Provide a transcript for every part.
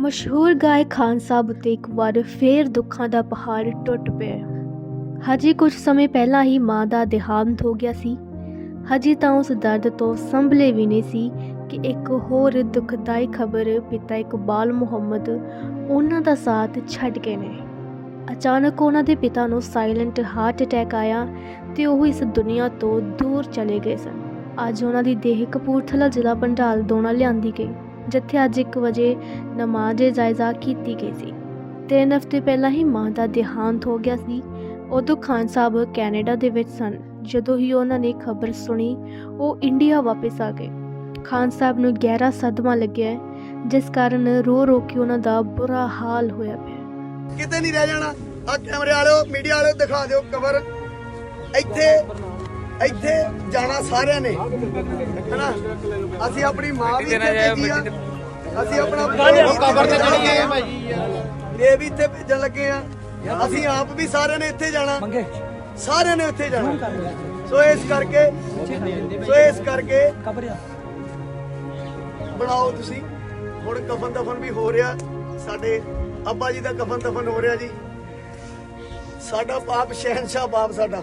ਮਸ਼ਹੂਰ ਗਾਇਕ ਖਾਨ ਸਾਹਿਬ ਉੱਤੇ ਇੱਕ ਵਾਰ ਫੇਰ ਦੁੱਖਾਂ ਦਾ ਪਹਾੜ ਟੁੱਟ ਪਿਆ। ਹਜੇ ਕੁਝ ਸਮੇਂ ਪਹਿਲਾਂ ਹੀ ਮਾਂ ਦਾ ਦੇਹਾਂਤ ਹੋ ਗਿਆ ਸੀ। ਹਜੇ ਤਾਂ ਉਸ ਦਰਦ ਤੋਂ ਸੰਭਲੇ ਵੀ ਨਹੀਂ ਸੀ ਕਿ ਇੱਕ ਹੋਰ ਦੁਖਦਾਈ ਖਬਰ ਪਿਤਾ ਇਕਬਾਲ ਮੁਹੰਮਦ ਉਹਨਾਂ ਦਾ ਸਾਥ ਛੱਡ ਗਏ ਨੇ। ਅਚਾਨਕ ਉਹਨਾਂ ਦੇ ਪਿਤਾ ਨੂੰ ਸਾਇਲੈਂਟ ਹਾਰਟ ਅਟੈਕ ਆਇਆ ਤੇ ਉਹ ਇਸ ਦੁਨੀਆ ਤੋਂ ਦੂਰ ਚਲੇ ਗਏ ਸਨ। ਅੱਜ ਉਹਨਾਂ ਦੀ ਦੇਹ ਕਪੂਰਥਲਾ ਜ਼ਿਲ੍ਹਾ ਬੰਡਾਲ ਦੋਣਾ ਲਿਆਂਦੀ ਗਈ। ਜਿੱਥੇ ਅੱਜ 1 ਵਜੇ ਨਮਾਜ਼ ਜਾਇਜ਼ਾ ਕੀਤੀ ਗਈ ਸੀ। ਤਿੰਨ ਹਫ਼ਤੇ ਪਹਿਲਾਂ ਹੀ ਮਾਂ ਦਾ ਦੇਹਾਂਤ ਹੋ ਗਿਆ ਸੀ। ਉਦੋਂ ਖਾਨ ਸਾਹਿਬ ਕੈਨੇਡਾ ਦੇ ਵਿੱਚ ਸਨ। ਜਦੋਂ ਹੀ ਉਹਨਾਂ ਨੇ ਖਬਰ ਸੁਣੀ, ਉਹ ਇੰਡੀਆ ਵਾਪਸ ਆ ਗਏ। ਖਾਨ ਸਾਹਿਬ ਨੂੰ ਗਹਿਰਾ ਸਦਮਾ ਲੱਗਿਆ, ਜਿਸ ਕਾਰਨ ਰੋ ਰੋ ਕੇ ਉਹਨਾਂ ਦਾ ਬੁਰਾ ਹਾਲ ਹੋਇਆ ਪਿਆ। ਕਿਤੇ ਨਹੀਂ ਰਹਿ ਜਾਣਾ। ਆ ਕੈਮਰੇ ਵਾਲਿਓ, ਮੀਡੀਆ ਵਾਲਿਓ ਦਿਖਾ ਦਿਓ ਕਵਰ ਇੱਥੇ ਇੱਥੇ ਜਾਣਾ ਸਾਰਿਆਂ ਨੇ। ਹੈਨਾ? ਅਸੀਂ ਆਪਣੀ ਮਾਂ ਵੀ ਇੱਥੇ ਭੇਜੀ ਆ। ਅਸੀਂ ਆਪਣਾ ਕਵਰ ਤੇ ਚੜੀ ਗਏ ਭਾਈ। ਇਹ ਵੀ ਇੱਥੇ ਭੇਜਣ ਲੱਗੇ ਆ। ਅਸੀਂ ਆਪ ਵੀ ਸਾਰਿਆਂ ਨੇ ਇੱਥੇ ਜਾਣਾ। ਸਾਰਿਆਂ ਨੇ ਉੱਥੇ ਜਾਣਾ। ਸੋ ਇਸ ਕਰਕੇ ਸੋ ਇਸ ਕਰਕੇ ਬਣਾਓ ਤੁਸੀਂ। ਹੁਣ ਕਫਨ ਦਫਨ ਵੀ ਹੋ ਰਿਹਾ। ਸਾਡੇ ਅੱਬਾ ਜੀ ਦਾ ਕਫਨ ਦਫਨ ਹੋ ਰਿਹਾ ਜੀ। ਸਾਡਾ ਬਾਪ ਸ਼ਹਿਨशाह ਬਾਪ ਸਾਡਾ।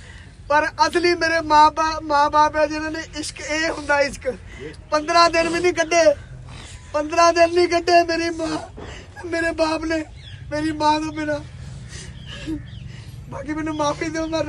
ਪਰ ਅਸਲੀ ਮੇਰੇ ਮਾਪਾ ਮਾਪੇ ਆ ਜਿਨ੍ਹਾਂ ਨੇ ਇਸ਼ਕ ਇਹ ਹੁੰਦਾ ਇਸ਼ਕ 15 ਦਿਨ ਵੀ ਨਹੀਂ ਕੱਢੇ 15 ਦਿਨ ਨਹੀਂ ਕੱਢੇ ਮੇਰੀ ਮਾਂ, ਮੇਰੇ ਬਾਪ ਨੇ, ਮੇਰੀ ਮਾਂ ਤੋਂ ਬਿਨਾ। ਬਾਕੀ ਮੈਨੂੰ ਮਾਫੀ ਦਿਓ ਮੈਂ